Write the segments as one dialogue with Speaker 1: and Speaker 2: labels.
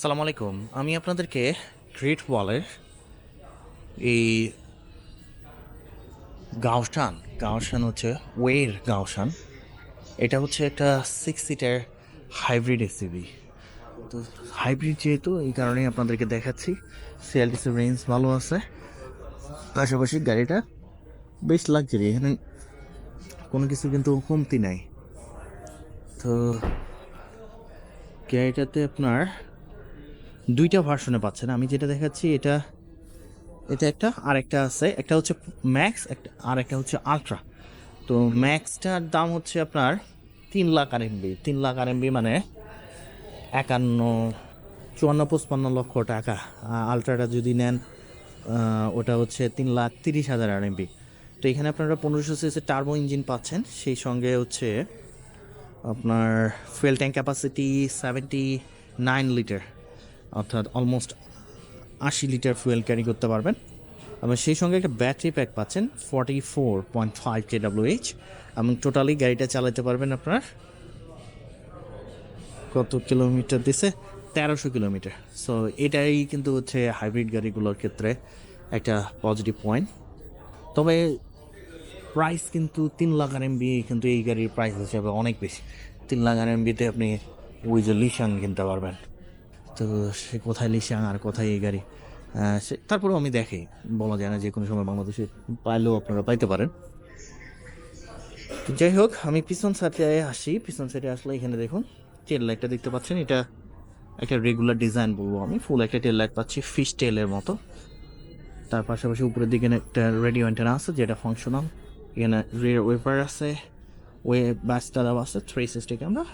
Speaker 1: সালাম আলাইকুম। আমি আপনাদেরকে গ্রেট ওয়ালের এই গাউসান গাউসান হচ্ছে ওয়ের গাউসান এটা হচ্ছে একটা সিক্স সিটার হাইব্রিড এসিবি তো হাইব্রিড যেহেতু, এই কারণেই আপনাদেরকে দেখাচ্ছি। সিএলটিসি রেঞ্জ ভালো আছে। পাশাপাশি গাড়িটা বেশ লাগজারি এখানে কোনো কিছু কিন্তু কমতি নাই। তো গাড়িটাতে আপনার দুইটা ভার্সনে পাচ্ছেন। আমি যেটা দেখাচ্ছি, এটা এটা একটা আর একটা আছে। একটা হচ্ছে ম্যাক্স একটা আর একটা হচ্ছে আলট্রা তো ম্যাক্সটার দাম হচ্ছে আপনার তিন লাখ আর এমবি তিন লাখ আর এমবি মানে একান্ন, চুয়ান্ন, পঁচপান্ন লক্ষ টাকা। আলট্রাটা যদি নেন ওটা হচ্ছে তিন লাখ তিরিশ হাজার আর এমবি তো এখানে আপনারা পনেরোশো সিসি টার্বো ইঞ্জিন পাচ্ছেন। সেই সঙ্গে হচ্ছে আপনার fuel tank capacity seventy nine litre অর্থাৎ অলমোস্ট আশি লিটার ফুয়েল ক্যারি করতে পারবেন। এবং সেই সঙ্গে একটা ব্যাটারি প্যাক পাচ্ছেন forty four point five K H এবং টোটালি গাড়িটা চালাতে পারবেন আপনার কত কিলোমিটার দিছে? তেরোশো কিলোমিটার। সো এটাই কিন্তু হচ্ছে হাইব্রিড গাড়িগুলোর ক্ষেত্রে একটা পজিটিভ পয়েন্ট তবে প্রাইস কিন্তু তিন লাখ আর এমবি কিন্তু এই গাড়ির প্রাইস হিসাবে অনেক বেশি। তিন লাখ আর এমবিতে আপনি যে কিনতে পারবেন। তো সে কোথায় লিশাং আর কোথায় এই গাড়ি? সে তারপরেও আমি দেখি। বলা যায় না যে কোনো সময় বাংলাদেশে পাইলেও আপনারা পাইতে পারেন। যাই হোক, আমি পিছন সাইডে আসি। পিছন সাইডে আসলে এখানে দেখুন টেল লাইটটা দেখতে পাচ্ছেন। এটা একটা রেগুলার ডিজাইন বলব আমি। ফুল একটা টেল লাইট পাচ্ছি ফিশ টেলের মতো। তার পাশাপাশি উপরের দিকে একটা রেডিও অ্যান্টেনা আছে, যেটা ফাংশনাল এখানে রিয়ার ওয়েপার আছে ওয়ে দেওয়া আছে থ্রি সিক্সটি ক্যামেরা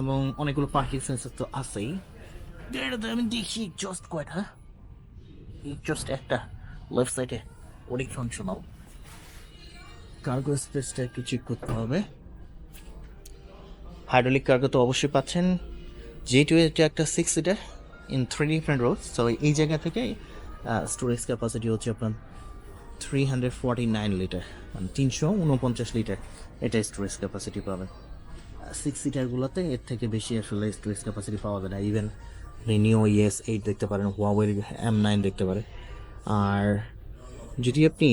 Speaker 1: এবং অনেকগুলো পার্কিং সেন্সার তো আছেই। এটাতে আমি দেখি জাস্ট কয়টা হ্যাঁ? জাস্ট একটা লেফট সাইডে অনেক ফাংশনাল কার্গো স্পেসটা একটু চেক করতে হবে। হাইড্রোলিক কার্গো তো অবশ্যই পাচ্ছেন। যেহেতু এটা একটা six seater in three different road so এই জায়গা থেকে স্টোরেজ ক্যাপাসিটি হচ্ছে আপনার three hundred forty nine litre মানে তিনশো উনপঞ্চাশ লিটার এটা স্টোরেজ ক্যাপাসিটি পাবেন। সিক্স সিটারগুলোতে এর থেকে বেশি আসলে স্টোরেজ ক্যাপাসিটি পাওয়া যায় না ইভেন নিও ইএস এইট দেখতে পারেন হোয়াওয়ের এম নাইন দেখতে পারেন। আর যদি আপনি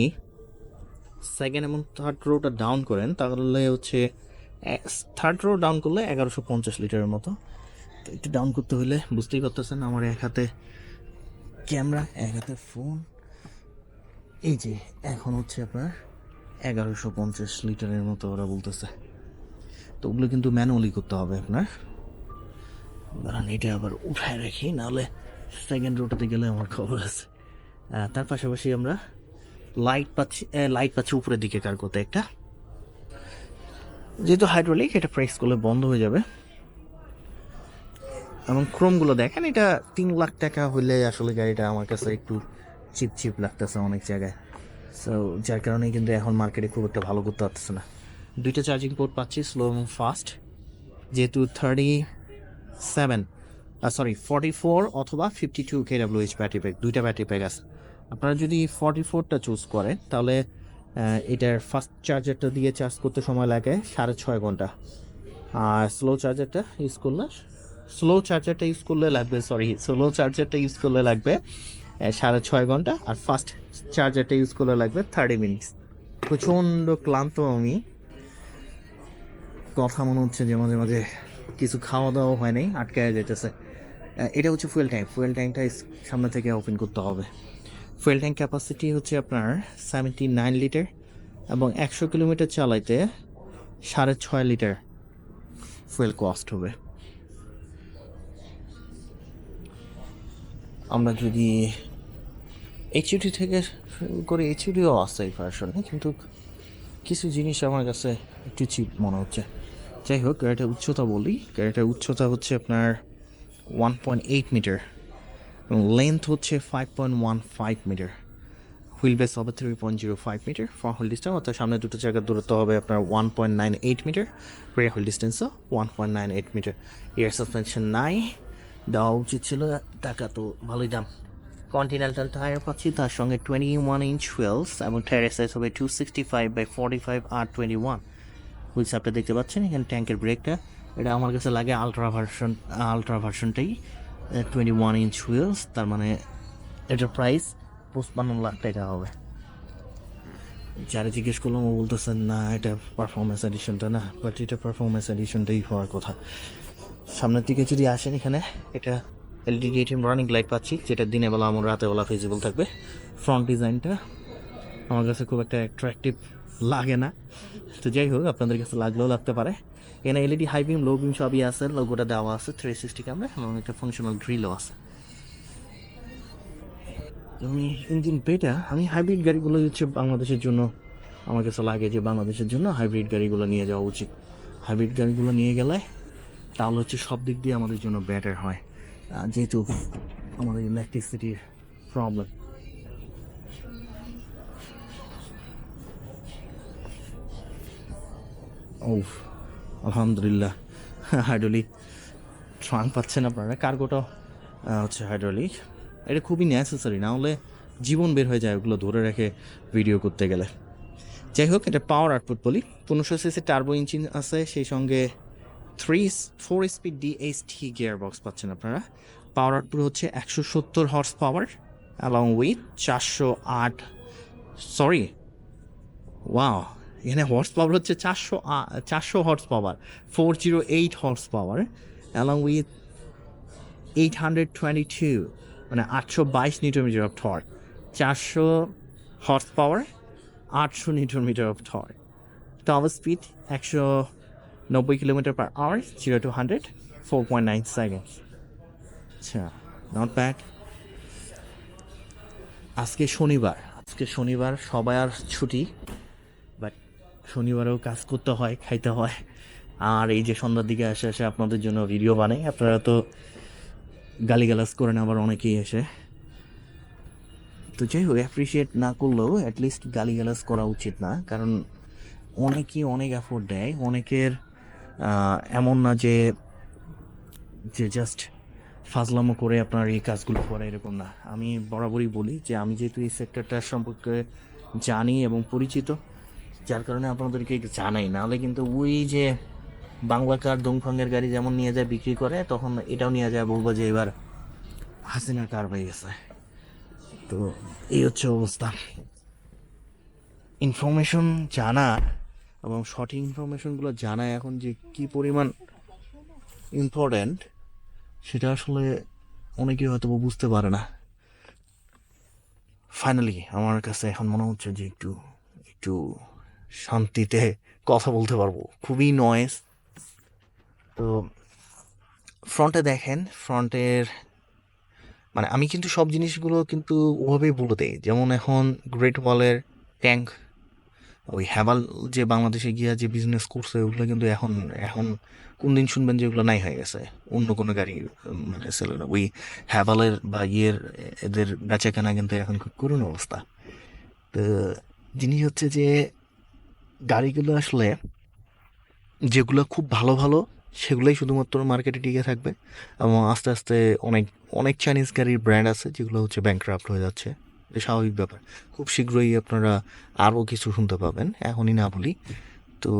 Speaker 1: সেকেন্ড এবং থার্ড রোটা ডাউন করেন, তাহলে হচ্ছে থার্ড রো ডাউন করলে এগারোশো পঞ্চাশ লিটারের মতো। তো একটু ডাউন করতে হলে বুঝতেই পারতেছেন আমার এক হাতে ক্যামেরা এক হাতে ফোন এই যে, এখন হচ্ছে আপনার এগারোশো পঞ্চাশ লিটারের মতো ওরা বলতেছে। তো ওগুলো কিন্তু ম্যানুয়ালি করতে হবে আপনার। দাঁড়ান, এটা আবার উঠায় রাখি, নাহলে সেকেন্ড রোটাতে গেলে আমার খবর আছে। তার পাশাপাশি আমরা লাইট পাচ্ছি লাইট পাচ্ছি উপরের দিকে কার করতে একটা? যেহেতু হাইড্রোলিক এটা প্রেস করলে বন্ধ হয়ে যাবে। এবং ক্রোমগুলো দেখেন, এটা তিন লাখ টাকা হলে আসলে গাড়িটা আমার কাছে একটু চিপ চিপ লাগতেছে অনেক জায়গায়। সো যার কারণে কিন্তু এখন মার্কেটে খুব একটা ভালো করতে পারতেছে না। দুইটা চার্জিং পোর্ট পাচ্ছি স্লো এবং ফাস্ট যেহেতু thirty seven sorry forty four অথবা fifty two K W H battery pack দুইটা ব্যাটারি প্যাক আছে। আপনারা যদি ফর্টি ফোরটা চুজ করেন, তাহলে এটার ফাস্ট চার্জারটা দিয়ে চার্জ করতে সময় লাগে সাড়ে ছয় ঘণ্টা। আর স্লো চার্জারটা ইউজ করলে স্লো চার্জারটা ইউজ করলে লাগবে সরি স্লো চার্জারটা ইউজ করলে লাগবে সাড়ে ছয় ঘণ্টা আর ফাস্ট চার্জারটা ইউজ করলে লাগবে থার্টি মিনিটস প্রচণ্ড ক্লান্ত আমি। কথা মনে হচ্ছে যে মাঝে মাঝে কিছু খাওয়া দাওয়া হয় নাই, আটকায় যেতেছে এটা হচ্ছে ফুয়েল ট্যাঙ্ক ফুয়েল ট্যাঙ্কটা সামনে থেকে ওপেন করতে হবে। ফুয়েল ট্যাঙ্ক ক্যাপাসিটি হচ্ছে আপনার সেভেন্টি নাইন লিটার এবং একশো কিলোমিটার চালাইতে সাড়ে ছয় লিটার ফুয়েল কস্ট হবে। আমরা যদি এইচইউটি থেকে করে এইচইউটিও আছে এই কিন্তু কিছু জিনিস আমার কাছে একটু চিপ মনে হচ্ছে। যাই হোক গাড়িটার উচ্চতা বলি। গাড়িটার উচ্চতা হচ্ছে আপনার ওয়ান পয়েন্ট এইট মিটার এবং লেন্থ হচ্ছে five point one five metre wheel base হবে three point zero five metre front wheel distance অর্থাৎ সামনে দুটো জায়গার দূরত্ব হবে আপনার one point nine eight metre rear wheel ডিস্টেন্সও one point nine eight metre air suspension নাই। দেওয়া উচিত ছিল টাকা, তো ভালোই দাম। কন্টিনেন্টাল টায়ার পাচ্ছি, তার সঙ্গে টোয়েন্টি ওয়ান ইঞ্চ হুইলস এবং টায়ারের সাইজ হবে two sixty five by forty five R twenty one wheels আপনি দেখতে পাচ্ছেন? এখানে ট্যাঙ্কের ব্রেকটা। এটা আমার কাছে লাগে আলট্রা ভার্সন, আলট্রা ভার্সনটাই। টোয়েন্টি ওয়ান ইঞ্চ হুইলস তার মানে এটার প্রাইস পঁচপান্ন লাখ টাকা হবে। যারা জিজ্ঞেস করলাম, ও বলতেছেন না, এটা পারফরমেন্স এডিশনটা না। বাট এটা পারফরমেন্স এডিশনটাই হওয়ার কথা। সামনের দিকে যদি আসেন এখানে, এটা এলইডি এটিএম রানিং লাইট পাচ্ছি, যেটা দিনে বেলা আমার রাতে বেলা ফিজিবল থাকবে। ফ্রন্ট ডিজাইনটা আমার কাছে খুব একটা অ্যাট্রাকটিভ লাগে না। তো যাই হোক, আপনাদের কাছে লাগলেও লাগতে পারে। এখানে LED high beam low beam সবই আছে। লোগোটা দেওয়া আছে থ্রি সিক্সটি ক্যামেরা এবং একটা ফাংশনাল গ্রিলও আছে। আমি ইঞ্জিন বেটা আমি হাইব্রিড গাড়িগুলো হচ্ছে বাংলাদেশের জন্য আমার কাছে লাগে যে বাংলাদেশের জন্য হাইব্রিড গাড়িগুলো নিয়ে যাওয়া উচিত। হাইব্রিড গাড়িগুলো নিয়ে গেলে তাহলে হচ্ছে সব দিক দিয়ে আমাদের জন্য বেটার হয়। যেহেতু আমাদের ইলেকট্রিসিটির প্রবলেম ও আলহামদুলিল্লাহ। হাইড্রোলিক ট্রাঙ্ক পাচ্ছেন আপনারা, কার্গোটা। হচ্ছে হাইড্রোলিক। এটা খুবই নেসেসারি না হলে জীবন বের হয়ে যায় ওগুলো ধরে রেখে ভিডিও করতে গেলে। যাই হোক, এটা পাওয়ার আউটপুট বলি। পনেরোশো সিসি টার্বো ইঞ্জিন আছে, সেই সঙ্গে three four speed DH T gear box পাচ্ছেন আপনারা। পাওয়ার আউটপুট হচ্ছে একশো সত্তর হর্স পাওয়ার অ্যালং উইথ চারশো আট সরি ওয়াও এখানে হর্স পাওয়ার হচ্ছে চারশো চারশো horsepower four zero eight horsepower along with eight hundred twenty two মানে আটশো বাইশ নিউটন মিটার অফ থর চারশো হর্স পাওয়ার আটশো newton metre of torque top speed একশো নব্বই kilometre per hour zero to hundred four point nine second আচ্ছা not bad আজকে শনিবার আজকে শনিবার সবাই আর ছুটি। শনিবারেও কাজ করতে হয়, খাইতে হয়। আর এই যে সন্ধ্যার দিকে আসে আসে আপনাদের জন্য ভিডিও বানাই, আপনারা তো গালিগালাজ করেন আবার অনেকেই এসে। তো যাই হোক অ্যাপ্রিসিয়েট না করলেও অ্যাটলিস্ট গালিগালাজ করা উচিত না, কারণ অনেকেই অনেক এফোর্ট দেয়, অনেকের এমন না যে যে জাস্ট ফাজলামো করে আপনার এই কাজগুলো করে এরকম না। আমি বরাবরই বলি যে, আমি যেহেতু এই সেক্টরটার সম্পর্কে জানি এবং পরিচিত যার কারণে আপনাদেরকে জানাই। নাহলে কিন্তু ওই যে বাংলা কার দংফাঙ্গের গাড়ি যেমন নিয়ে যায়, বিক্রি করে, তখন এটাও নিয়ে যায় বলব যে এবার হাসিনা কার হয়ে গেছে। তো এই হচ্ছে অবস্থা। ইনফরমেশন জানা এবং সঠিক ইনফরমেশনগুলো জানা এখন যে কি পরিমাণ ইম্পর্ট্যান্ট সেটা আসলে অনেকেই হয়তো বুঝতে পারে না। ফাইনালি আমার কাছে এখন মনে হচ্ছে যে একটু একটু শান্তিতে কথা বলতে পারব। খুবই নয়েস তো ফ্রন্টে দেখেন ফ্রন্টের মানে আমি কিন্তু সব জিনিসগুলো কিন্তু ওভাবেই বলে দেই। যেমন এখন গ্রেট ওয়ালের ট্যাঙ্ক ওই হ্যাভাল যে বাংলাদেশে গিয়া যে বিজনেস করছে, ওগুলো কিন্তু এখন এখন কোন দিন শুনবেন যে ওগুলো নাই হয়ে গেছে। অন্য কোনো গাড়ি মানে সেলে না ওই হ্যাভালের বা ইয়ের এদের বেচা কেনা কিন্তু এখন খুব করুণ অবস্থা। তো জিনিস হচ্ছে যে গাড়িগুলো আসলে যেগুলো খুব ভালো ভালো, সেগুলোই শুধুমাত্র মার্কেটে টিকে থাকবে এবং আস্তে আস্তে অনেক অনেক চাইনিজ গাড়ির ব্র্যান্ড আছে যেগুলো হচ্ছে ব্যাংক্রাফ্ট হয়ে যাচ্ছে। স্বাভাবিক ব্যাপার। খুব শীঘ্রই আপনারা আরও কিছু শুনতে পাবেন, এখনই না বলি। তো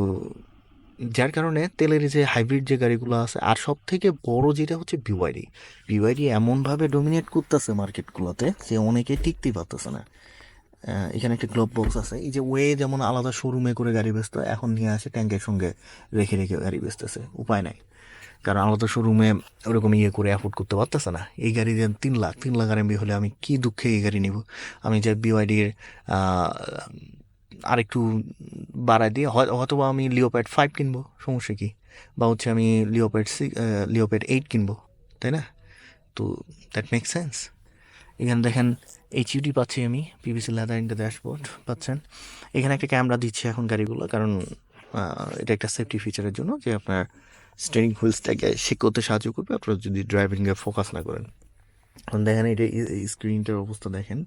Speaker 1: যার কারণে তেলের যে হাইব্রিড যে গাড়িগুলো আছে, আর সব থেকে বড় যেটা হচ্ছে বিওয়াইডি বিওয়াইডি এমনভাবে ডোমিনেট করতেছে মার্কেটগুলোতে যে অনেকে টিকতেই পারতেছে না। এখানে একটা গ্লোব বক্স আছে। এই যে ওয়ে যেমন আলাদা শোরুমে করে গাড়ি বেচতো, এখন নিয়ে আসে ট্যাঙ্কের সঙ্গে রেখে রেখে গাড়ি বেচতেছে। উপায় নাই। কারণ আলাদা শোরুমে ওরকম ইয়ে করে অ্যাফোর্ড করতে পারতেছে না। এই গাড়ি যে তিন লাখ তিন লাখ আর এমবি হলে আমি কি দুঃখে এই গাড়ি নিব? আমি যে বিওয়াইডির আরেকটু বাড়ায় দিয়ে হয়- হয়তোবা আমি লিওপ্যাড ফাইভ কিনবো, সমস্যা কি? বা হচ্ছে আমি লিওপ্যাড সিক্স লিওপ্যাড এইট কিনবো, তাই না? তো দ্যাট মেক সেন্স এখানে দেখেন এইচইউডি পাচ্ছি আমি, PVC leather in the dashboard পাচ্ছেন। এখানে একটা ক্যামেরা দিচ্ছে এখন গাড়িগুলো, কারণ এটা একটা সেফটি ফিচারের জন্য যে আপনার স্টিয়ারিং হুইলসটাকে সে করতে সাহায্য করবে, আপনারা যদি ড্রাইভিংয়ে ফোকাস না করেন। এখন দেখেন, এটা স্ক্রিনটার অবস্থা দেখেন।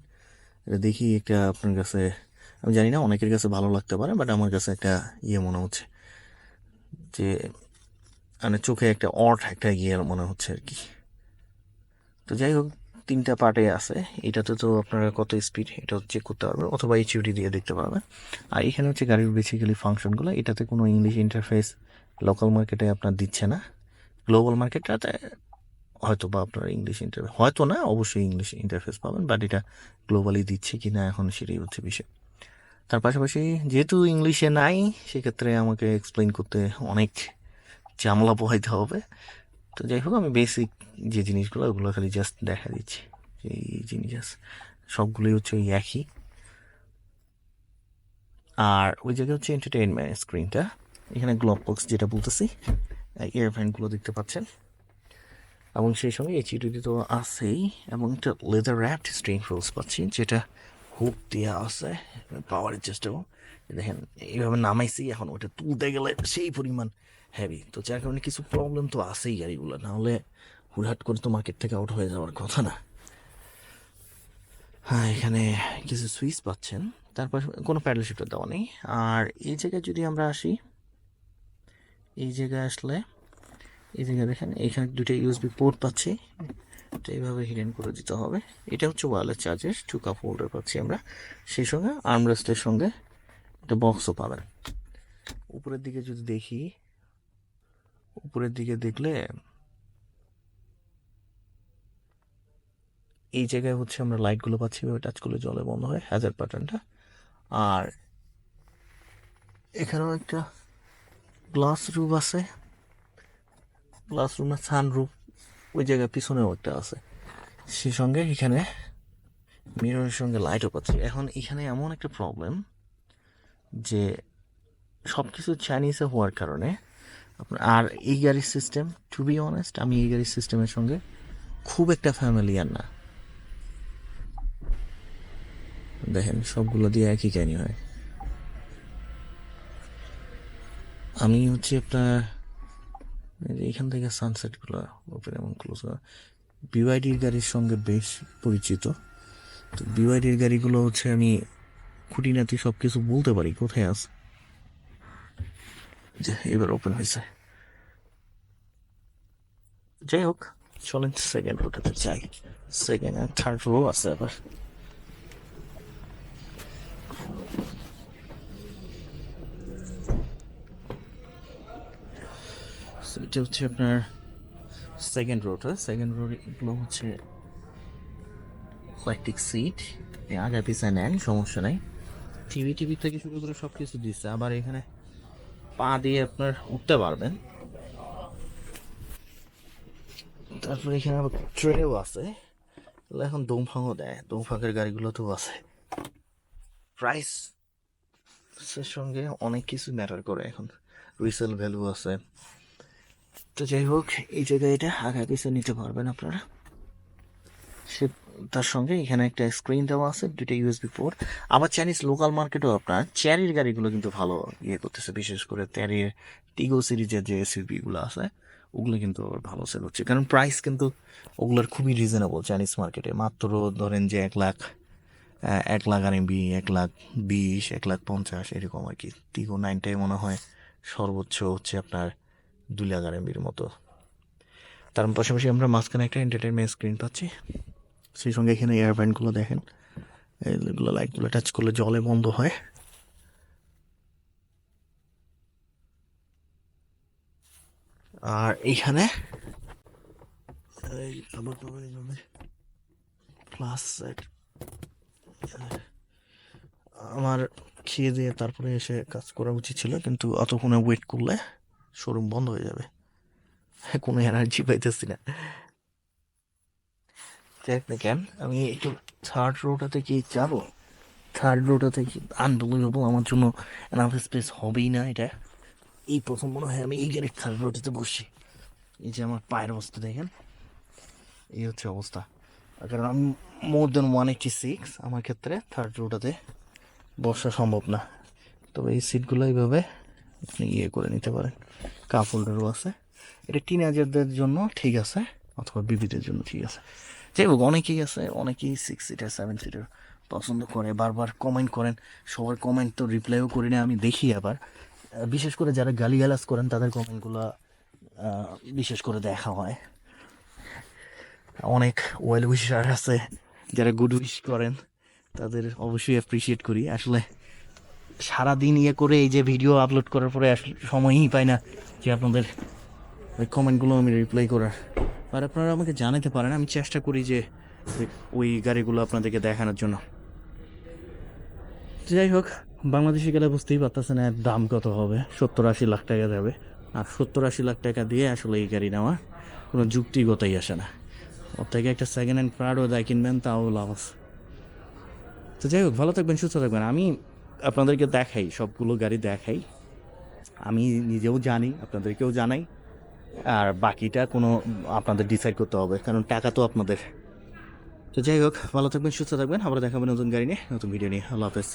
Speaker 1: এটা দেখি একটা আপনার কাছে, আমি জানি না, অনেকের কাছে ভালো লাগতে পারে বাট আমার কাছে একটা ইয়ে মনে হচ্ছে যে মানে চোখে একটা অট একটা ইয়ে মনে হচ্ছে আর কি। তো যাই হোক তিনটা পার্টে আছে। এটাতে তো আপনারা কত স্পিড এটা চেক করতে পারবেন অথবা এইচইউডি দিয়ে দেখতে পারবেন। আর এখানে হচ্ছে গাড়ির বেসিক্যালি ফাংশনগুলো এটাতে কোনো ইংলিশ ইন্টারফেস লোকাল মার্কেটে আপনার দিচ্ছে না। গ্লোবাল মার্কেটটাতে হয়তো বা আপনার ইংলিশ ইন্টারফেস হয়তো না, অবশ্যই ইংলিশ ইন্টারফেস পাবেন বাট এটা গ্লোবালি দিচ্ছে কি না এখন সেটাই হচ্ছে বিষয়। তার পাশাপাশি যেহেতু ইংলিশে নাই, সেক্ষেত্রে আমাকে এক্সপ্লেন করতে অনেক ঝামেলা পোহাইতে হবে। তো যাই হোক, আমি বেসিক যে জিনিসগুলো, ওগুলো খালি জাস্ট দেখা দিচ্ছি। এই জিনিস সবগুলোই হচ্ছে ওই একই। আর ওই জায়গায় হচ্ছে এন্টারটেইনমেন্ট স্ক্রিনটা এখানে গ্লোব বক্স যেটা বলতেছি ইয়ারফ্যানগুলো দেখতে পাচ্ছেন। এবং সেই সঙ্গে এইচডিডি তো আছেই, এবং একটা লেদার র্যাপড স্ট্রিং ফোলস পাচ্ছি, যেটা হুক দেওয়া আছে পাওয়ারের চেষ্টাও দেখেন, এইভাবে নামাইছি, এখন ওটা তুলতে গেলে সেই পরিমাণ হেভি তো যার কারণে কিছু প্রবলেম তো আছেই গাড়িগুলো নাহলে হুটহাট করে তো মার্কেট থেকে আউট হয়ে যাওয়ার কথা না। হ্যাঁ এখানে কিছু সুইচ পাচ্ছেন। তারপর কোনো প্যাডেল শিফটার দেওয়া নেই। আর এই জায়গায় যদি আমরা আসি, এই জায়গায় আসলে, এই জায়গায় দেখেন, এখানে দুটো ইউএসবি পোর্ট পাচ্ছি। তো এইভাবে হিডেন করে দিতে হবে। এটা হচ্ছে ওয়ারলেস চার্জের টু কাপ হোল্ডার পাচ্ছি আমরা। সেই সঙ্গে আর্মরেস্টের সঙ্গে একটা বক্সও পাবেন। উপরের দিকে যদি দেখি উপরের দিকে দেখলে এই জায়গায় হচ্ছে আমরা লাইটগুলো পাচ্ছি, এভাবে টাচ করলে জলে বন্ধ হয় হ্যাজার প্যাটার্নটা আর এখানেও একটা গ্লাস রুফ আছে। গ্লাস রুম না সান রুফ ওই জায়গায় পিছনেও একটা আছে। সেই সঙ্গে এখানে মিররের সঙ্গে লাইটও পাচ্ছি। এখন এখানে এমন একটা প্রবলেম যে সব কিছু চাইনিজে হওয়ার কারণে আর এই গাড়ির সিস্টেম টু বি অনেস্ট আমি এই গাড়ির সিস্টেমের সঙ্গে খুব একটা ফ্যামিলিয়ার না। দেখেন, সবগুলো দিয়ে একই কাহিনি হয়? আমি হচ্ছে আপনার এখান থেকে সানসেটগুলো ওপেন এবং ক্লোজ বিওয়াইডির গাড়ির সঙ্গে বেশ পরিচিত। তো বিওয়াইডির গাড়িগুলো হচ্ছে আমি খুঁটিনাটি সব কিছু বলতে পারি, কোথায় আছে? যে এবার ওপেন হয়েছে যাই হোক চলেন সেকেন্ড রোটাতে চাই সেকেন্ড আর থার্ড রো আছে আবার এটা হচ্ছে আপনার সেকেন্ড রোটা সেকেন্ড রোগুলো হচ্ছে ইলেকট্রিক সিট আগে পিছনে নেন সমস্যা নাই টিভি টিভি থেকে শুরু করে সব কিছু দিচ্ছে আবার এখানে পা দিয়ে আপনার উঠতে পারবেন। তারপরে এখানে আবার ট্রেও আছে। এখন দোমফাংও দেয়। দোমফাংয়ের গাড়িগুলোতেও আছে। প্রাইস সঙ্গে অনেক কিছু ম্যাটার করে এখন। রিসেল ভ্যালু আছে। তো যাই হোক, এই জায়গায় এটা আগা পিছু নিতে পারবেন আপনারা। সে তার সঙ্গে এখানে একটা স্ক্রিন দেওয়া আছে, দুইটা ইউএসবি পোর্ট আবার চাইনিজ লোকাল মার্কেটেও আপনার চ্যারির গাড়িগুলো কিন্তু ভালো ইয়ে করতেছে, বিশেষ করে চ্যারির টিগো সিরিজের যে এসইউপিগুলো আছে, ওগুলো কিন্তু ভালো সেল হচ্ছে। কারণ প্রাইস কিন্তু ওগুলোর খুবই রিজনেবল চাইনিজ মার্কেটে মাত্র ধরেন যে এক লাখ এক লাখ আর এমবি এক লাখ বিশ, এক লাখ পঞ্চাশ, এরকম আর কি। টিগো নাইনটাই মনে হয় সর্বোচ্চ হচ্ছে আপনার দুই লাখ আর এমবির মতো। তার পাশাপাশি আমরা মাঝখানে একটা এন্টারটেনমেন্ট স্ক্রিন পাচ্ছি। সেই সঙ্গে এখানে এয়ারব্যান্ডগুলো দেখেন। এগুলো লাইটগুলো টাচ করলে জলে বন্ধ হয়। আর এইখানে সেট আমার খেয়ে দিয়ে তারপরে এসে কাজ করা উচিত ছিল, কিন্তু অতক্ষণে ওয়েট করলে শোরুম বন্ধ হয়ে যাবে। কোনো এনার্জি পাইতেছি না। দেখ না কেন আমি একটু থার্ড রোটাতে কি যাব। থার্ড রোটাতে কি আনবিলিভেবল আমার জন্য এনাফ স্পেস হবেই না এটা। এই প্রথম মনে হয় আমি এই গাড়ির থার্ড রোটাতে বসছি। এই যে আমার পায়ের অবস্থা দেখেন। এই হচ্ছে অবস্থা। কারণ আমি more then one eighty six আমার ক্ষেত্রে থার্ড রোটাতে বসা সম্ভব না। তবে এই সিটগুলো এইভাবে আপনি ইয়ে করে নিতে পারেন। কাপ হোল্ডারও আছে। এটা টিনেজারদের জন্য ঠিক আছে, অথবা বিবিদের জন্য ঠিক আছে। যাই হোক অনেকেই আছে, অনেকেই সিক্স সিটার সেভেন সিটার পছন্দ করে, বারবার কমেন্ট করেন, সবার কমেন্ট তো রিপ্লাইও করি না, আমি দেখি আবার। বিশেষ করে যারা গালিগালাজ করেন, তাদের কমেন্টগুলো বিশেষ করে দেখা হয়। অনেক ওয়েল উইশার আছে, যারা গুড উইশ করেন, তাদের অবশ্যই অ্যাপ্রিসিয়েট করি। আসলে সারাদিন ইয়ে করে এই যে ভিডিও আপলোড করার পরে সময়ই পাই না যে আপনাদের ওই কমেন্টগুলো আমি রিপ্লাই করার। আর আপনারা আমাকে জানাতে পারেন, আমি চেষ্টা করি যে ওই গাড়িগুলো আপনাদেরকে দেখানোর জন্য। যাই হোক, বাংলাদেশে গেলে বুঝতেই পারতেছেন এর দাম কত হবে। সত্তর আশি লাখ টাকা যাবে। আর সত্তর আশি লাখ টাকা দিয়ে আসলে এই গাড়ি নেওয়া কোনো যুক্তিগতই আসে না। ওর থেকে একটা সেকেন্ড হ্যান্ড প্রাডও দেয় কিনবেন, তাও লাভ তো যাই হোক, ভালো থাকবেন, সুস্থ থাকবেন। আমি আপনাদেরকে দেখাই, সবগুলো গাড়ি দেখাই। আমি নিজেও জানি, আপনাদেরকেও জানাই। আর বাকিটা কোনো আপনাদের ডিসাইড করতে হবে, কারণ টাকা তো আপনাদের। তো যাই হোক, ভালো থাকবেন, সুস্থ থাকবেন আবার দেখাবেন নতুন গাড়ি নিয়ে, নতুন ভিডিও নিয়ে। আল্লাহ হাফেজ।